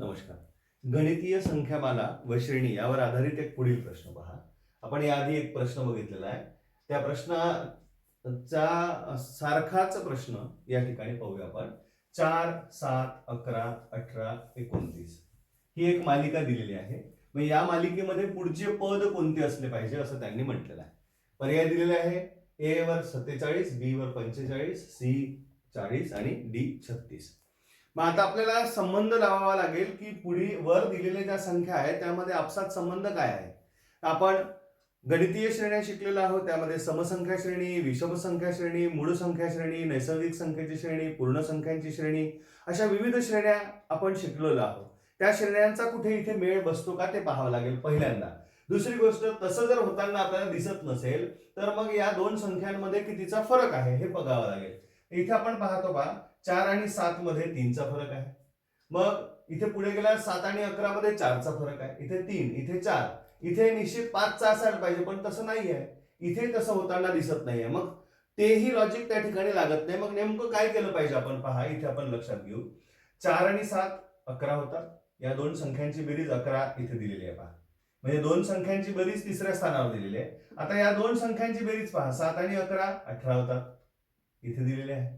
नमस्कार. गणितीय संख्यामाला व श्रेणी यावर आधारित एक पुढील प्रश्न पहा. आपण याआधी एक प्रश्न बघितलेला आहे. त्या प्रश्नाचा सारखाच प्रश्न या ठिकाणी पाहूया आपण. चार सात अकरा अठरा एकोणतीस. ही एक मालिका दिलेली आहे. मग या मालिकेमध्ये पुढचे पद कोणते असले पाहिजे असं त्यांनी म्हटलेलं आहे. पर्याय दिलेले आहे. ए वर सत्तेचाळीस बी वर पंचेचाळीस सी चाळीस आणि डी छत्तीस. मग आता आपल्याला संबंध लावावा लागेल की पुढे वर दिलेल्या ज्या संख्या आहेत त्यामध्ये आपसात संबंध काय आहे? आपण गणितीय श्रेण्या शिकलेलो आहोत त्यामध्ये समसंख्या श्रेणी विषम संख्या श्रेणी मूळ संख्या श्रेणी नैसर्गिक संख्येची श्रेणी पूर्ण संख्यांची श्रेणी अशा विविध श्रेण्या आपण शिकलेलो आहोत. त्या श्रेण्यांचा कुठे इथे मेळ बसतो का ते पाहावं लागेल पहिल्यांदा. दुसरी गोष्ट तसं जर होताना आपल्याला दिसत नसेल तर मग या दोन संख्यांमध्ये कितीचा फरक आहे हे बघावं लागेल. इथे आपण पाहतो का चार आणि सात मध्ये तीनचा फरक आहे. मग इथे पुढे गेल्यावर सात आणि अकरा मध्ये चारचा फरक आहे. इथे तीन इथे चार इथे निश्चित पाचचा असायला पाहिजे पण तसं नाही आहे इथे तसं होताना दिसत नाहीये. मग तेही लॉजिक त्या ठिकाणी लागत नाही. मग नेमकं काय केलं पाहिजे आपण? पहा इथे आपण लक्षात घेऊ. चार आणि सात अकरा होतात या दोन संख्यांची बेरीज अकरा इथे दिलेली आहे पहा. म्हणजे दोन संख्यांची बेरीज तिसऱ्या स्थानावर दिलेली आहे. आता या दोन संख्यांची बेरीज पहा. सात आणि अकरा अठरा होतात इथे दिलेले आहे.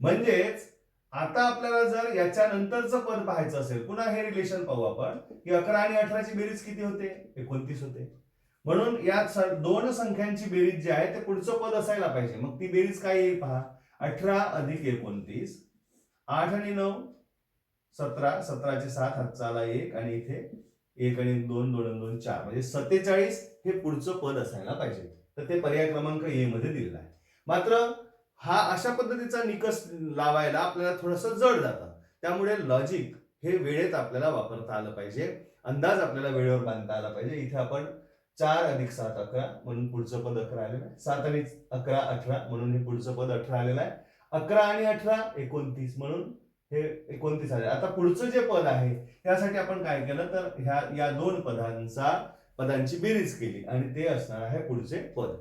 म्हणजेच आता आपल्याला जर याच्या नंतरचं पद पाहायचं असेल पुन्हा हे रिलेशन पाहू आपण की अकरा आणि अठराची बेरीज किती होते? एकोणतीस होते. म्हणून या दोन संख्यांची बेरीज जी आहे ते पुढचं पद असायला पाहिजे. मग ती बेरीज काय येईल पहा? अठरा अधिक एकोणतीस आठ आणि नऊ सतरा सतराचे सात हातचाला एक आणि इथे एक आणि दोन दोन दोन चार. म्हणजे सत्तेचाळीस हे पुढचं पद असायला पाहिजे. तर ते पर्याय क्रमांक ए मध्ये दिलेला आहे. मात्र हा अशा पद्धतीचा निकष लावायला आपल्याला थोडस जड जातं. त्यामुळे लॉजिक हे वेळेत आपल्याला वापरता आलं पाहिजे. अंदाज आपल्याला वेळेवर बांधता आला पाहिजे. इथे आपण चार अधिक सात अकरा म्हणून पुढचं पद अकरा आलेलं आहे. सात आणि अकरा अठरा म्हणून हे पुढचं पद अठरा आलेलं आहे. अकरा आणि अठरा एकोणतीस म्हणून हे एकोणतीस आले आता पुढचं जे पद आहे त्यासाठी आपण काय केलं तर ह्या या दोन पदांचा पदांची बेरीज केली आणि ते असणार आहे पुढचे पद.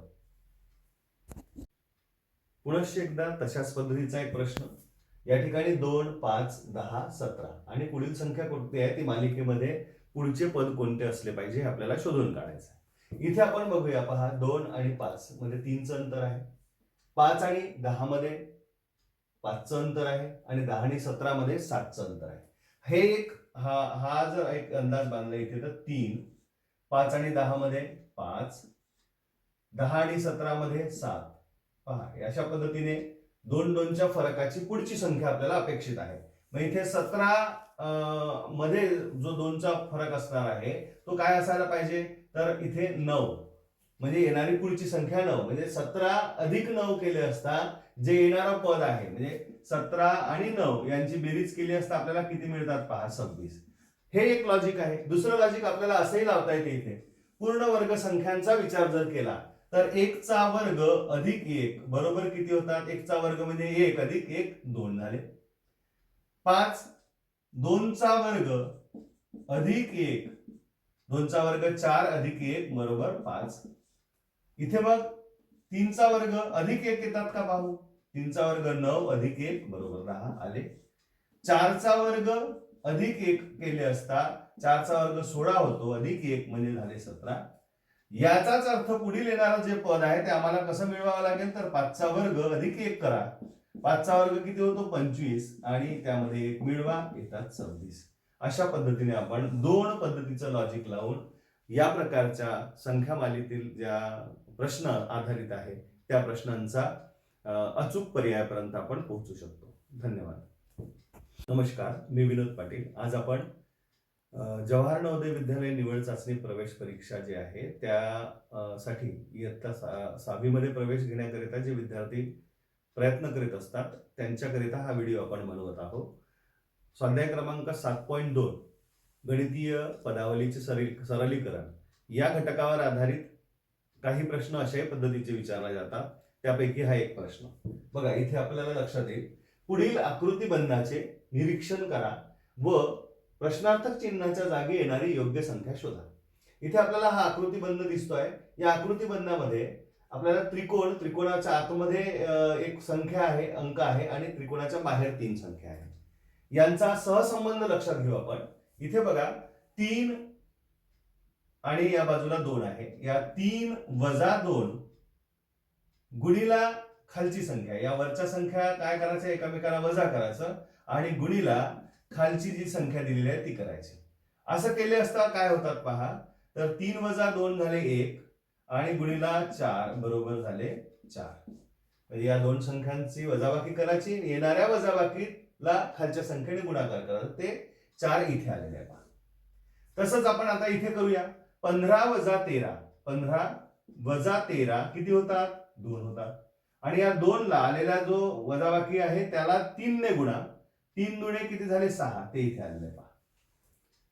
पुनश्च एकदा तशाच पद्धतीचा एक प्रश्न. या ठिकाणी दोन पाच दहा सतरा आणि पुढील संख्या कोणती आहे? ती मालिकेमध्ये पुढचे पद कोणते असले पाहिजे हे आपल्याला शोधून काढायचं आहे. इथे आपण बघूया पहा दोन आणि पाच मध्ये तीनचं अंतर आहे. पाच आणि दहा मध्ये पाचचं अंतर आहे आणि दहा आणि सतरा मध्ये सातचं अंतर आहे. हे एक हा हा जर एक अंदाज बांधला इथे तर तीन पाच आणि दहा मध्ये पाच दहा आणि सतरा मध्ये सात पहा अशा पद्धतीने दोन दोनच्या फरकाची पुढची संख्या आपल्याला अपेक्षित आहे. मग इथे सतरा मध्ये जो दोनचा फरक असणार आहे तो काय असायला पाहिजे? तर इथे नऊ. म्हणजे येणारी पुढची संख्या नऊ. म्हणजे सतरा अधिक नऊ केले असता जे येणारं पद आहे म्हणजे सतरा आणि नऊ यांची बेरीज केली असता आपल्याला किती मिळतात पहा? सव्वीस. हे एक लॉजिक आहे. दुसरं लॉजिक आपल्याला असंही लावता येते इथे. पूर्ण वर्ग संख्यांचा विचार जर केला तर एकचा वर्ग अधिक एक बरोबर किती होतात? एकचा वर्ग म्हणजे एक अधिक एक दोन झाले. पाच दोनचा वर्ग अधिक एक दोनचा वर्ग चार अधिक एक बरोबर पाच. इथे मग तीनचा वर्ग अधिक एक येतात का पाहू तीनचा वर्ग नऊ अधिक एक बरोबर दहा आले. चारचा वर्ग अधिक एक केले असता चारचा वर्ग सोळा होतो अधिक एक म्हणजे झाले सतरा. याचाच अर्थ पुढील येणारं जे पद आहे ते आम्हाला कसं मिळवावं लागेल? तर पाचचा वर्ग अधिक एक करा. पाचचा वर्ग किती होतो? पंचवीस. आणि त्यामध्ये एक मिळवा येतात सव्वीस. अशा पद्धतीने आपण दोन पद्धतीचं लॉजिक लावून या प्रकारच्या संख्यामालेतील ज्या प्रश्न आधारित आहे त्या प्रश्नांचा अचूक पर्यायापर्यंत आपण पोहोचू शकतो. धन्यवाद. नमस्कार. मी विनोद पाटील. आज आपण जवाहर नवोदय विद्यालय निवड चाचणी प्रवेश परीक्षा जी आहे त्या साठी इयत्ता सा सहावीमध्ये प्रवेश घेण्याकरिता जे विद्यार्थी प्रयत्न करीत असतात त्यांच्याकरिता हा व्हिडिओ आपण बनवत आहोत. स्वाध्याय क्रमांक सात पॉईंट दोन गणितीय पदावलीचे सरली सरलीकरण. या घटकावर आधारित काही प्रश्न अशाही पद्धतीचे विचारले जातात. त्यापैकी हा एक प्रश्न. बघा इथे आपल्याला लक्षात येईल. पुढील आकृतीबंधाचे निरीक्षण करा व प्रश्नार्थक चिन्हाच्या जागी येणारी योग्य संख्या शोधा. इथे आपल्याला हा आकृतीबंध दिसतोय. या आकृतीबंधामध्ये आपल्याला त्रिकोण त्रिकोणाच्या आतमध्ये एक संख्या आहे अंक आहे आणि त्रिकोणाच्या बाहेर तीन संख्या आहे यांचा सहसंबंध लक्षात घेऊ आपण. इथे बघा तीन आणि या बाजूला दोन आहे. या तीन वजा दोन गुणीला खालची संख्या. या वरच्या संख्या काय करायचं? एकामेकाला वजा करायचं. आणि गुणीला खालची जी संख्या दिलेली आहे ती करायची. असं केले असता काय होतात पहा तर तीन वजा दोन झाले एक आणि गुणीला चार बरोबर झाले चार. म्हणजे या दोन संख्यांची वजाबाकी करायची आणि येणाऱ्या वजाबाकीला खालच्या संख्येने गुणाकार करायचा ते चार इथे आलेले आहे पहा. तसंच आपण आता इथे करूया. पंधरा वजा तेरा. पंधरा वजा तेरा किती होतात? दोन होतात. आणि या दोनला आलेला जो वजाबाकी आहे त्याला तीन ने गुणा. तीन दुणे किती झाले? सहा. ते इथे आलेले पहा.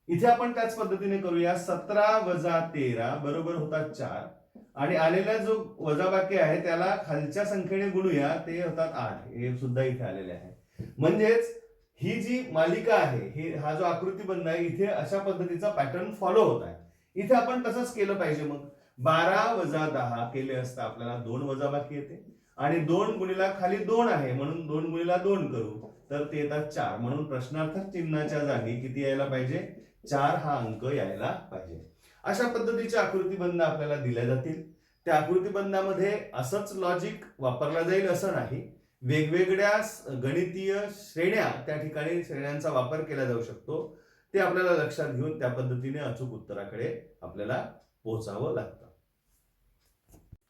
इथे आपण त्याच पद्धतीने करूया. सतरा वजा तेरा बरोबर होतात चार. आणि आलेला जो वजाबाकी आहे त्याला खालच्या संख्येने गुणूया ते होतात आठ. हे सुद्धा इथे आलेले आहे. म्हणजेच ही जी मालिका आहे हे हा जो आकृतीबंध आहे इथे अशा पद्धतीचा पॅटर्न फॉलो होत आहे. इथे आपण तसंच केलं पाहिजे मग. बारा वजा दहा केले असता आपल्याला दोन वजाबाकी येते. आणि दोन गुणीला खाली दोन आहे म्हणून दोन गुणीला दोन करू. तर ते येतात चार. म्हणून प्रश्नार्थक चिन्हाच्या जागी किती यायला पाहिजे? चार हा अंक यायला पाहिजे. अशा पद्धतीचे आकृतीबंध आपल्याला दिल्या जातील. त्या आकृतीबंधामध्ये असंच लॉजिक वापरला जाईल असं नाही. वेगवेगळ्या गणितीय श्रेण्या त्या ठिकाणी श्रेण्यांचा वापर केला जाऊ शकतो. ते आपल्याला लक्षात घेऊन त्या पद्धतीने अचूक उत्तराकडे आपल्याला पोहोचावं लागतं.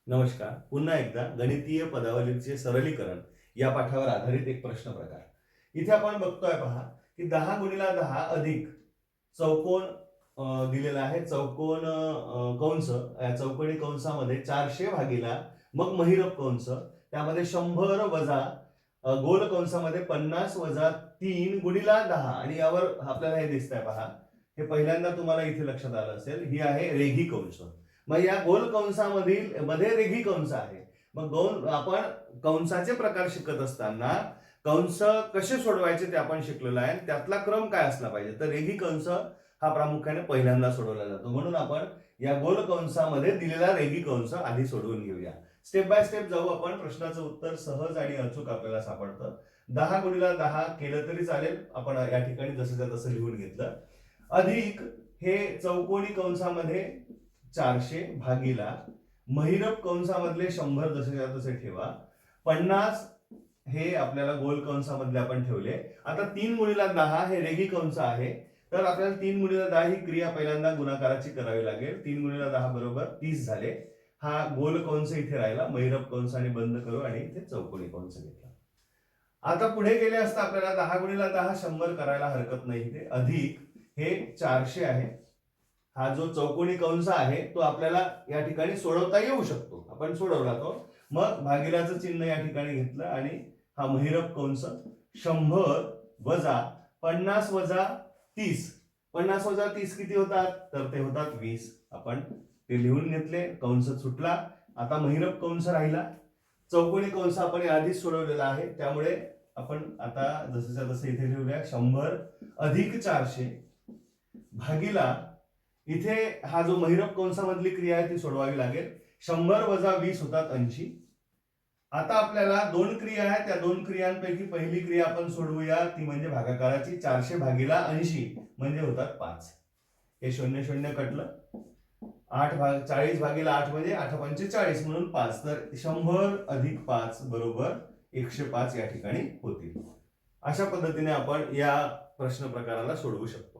नमस्कार. पुन्हा एकदा गणितीय पदावलीचे सरलीकरण या पाठावर आधारित एक प्रश्न प्रकार. इथे आपण बघतोय पहा की दहा गुणिला दहा अधिक चौकोन दिलेला आहे. चौकोन कंस या चौकोनी कंसामध्ये चारशे भागीला मग महिरप कंस. त्यामध्ये शंभर वजा गोल कंसामध्ये पन्नास वजा तीन गुणिला दहा. आणि यावर आपल्याला हे दिसतंय पहा. हे पहिल्यांदा तुम्हाला इथे लक्षात आलं असेल. ही आहे रेघी कंस. मग या गोल कंसामधील मध्ये रेघी कंस आहे. मग गौन आपण कंसाचे प्रकार शिकत असताना कंस कसे सोडवायचे ते आपण शिकलेलो आहे. त्यातला क्रम काय असला पाहिजे? तर रेघी कंस हा प्रामुख्याने पहिल्यांदा सोडवला जातो. म्हणून आपण या गोल कंसामध्ये दिलेला रेघी कंस आधी सोडवून घेऊया. स्टेप बाय स्टेप जाऊ आपण. प्रश्नाचं उत्तर सहज आणि अचूक आपल्याला सापडतं. दहा गुणीला दहा केलं तरी चालेल. आपण या ठिकाणी जसं तसं लिहून घेतलं. अधिक हे चौकोनी कंसामध्ये चारशे भागीला. महिरप कंसामधले शंभर जसे तसे ठेवा. पन्नास हे आपल्याला गोल कंसामध्ये आपण ठेवले. आता तीन गुणीला दहा हे रेगी कंस आहे. तर आपल्याला तीन गुणीला दहा ही क्रिया पहिल्यांदा गुणाकाराची करावी लागेल. तीन गुणीला दहा बरोबर तीस झाले. हा गोल कंस इथे राहिला. मैरप कंस आणि बंद करू आणि इथे चौकोनी कंस घेतला. आता पुढे गेले असता आपल्याला दहा गुणीला दहा शंभर करायला हरकत नाही इथे. अधिक हे चारशे आहे. हा जो चौकोनी कंस आहे तो आपल्याला या ठिकाणी सोडवता येऊ शकतो. आपण सोडवला तो. मग भागिलाचं चिन्ह या ठिकाणी घेतलं आणि हा महिरप कंस शंभर वजा पन्नास वजा तीस. पन्नास वजा तीस किती होतात? तर ते होतात वीस. आपण ते लिहून घेतले कंस सुटला. आता महिरप कंस राहिला. चौकोनी कंस आपण आधीच सोडवलेला आहे. त्यामुळे आपण आता जसंच्या तसं इथे लिहूया. शंभर अधिक चारशे भागीला इथे हा जो महिरप कंसामधली क्रिया आहे ती सोडवावी लागेल. शंभर वजा वीस होतात ऐंशी. आता आपल्याला दोन क्रिया आहेत. त्या दोन क्रियांपैकी पहिली क्रिया आपण सोडवूया. ती म्हणजे भागाकाराची चारशे भागीला ऐंशी म्हणजे होतात पाच. हे शून्य शून्य कटलं. आठ भाग चाळीस भागीला आठ म्हणजे आठ पंचे चाळीस म्हणून पाच. तर शंभर अधिक पाच बरोबर एकशे पाच या ठिकाणी होतील. अशा पद्धतीने आपण या प्रश्न प्रकाराला सोडवू शकतो.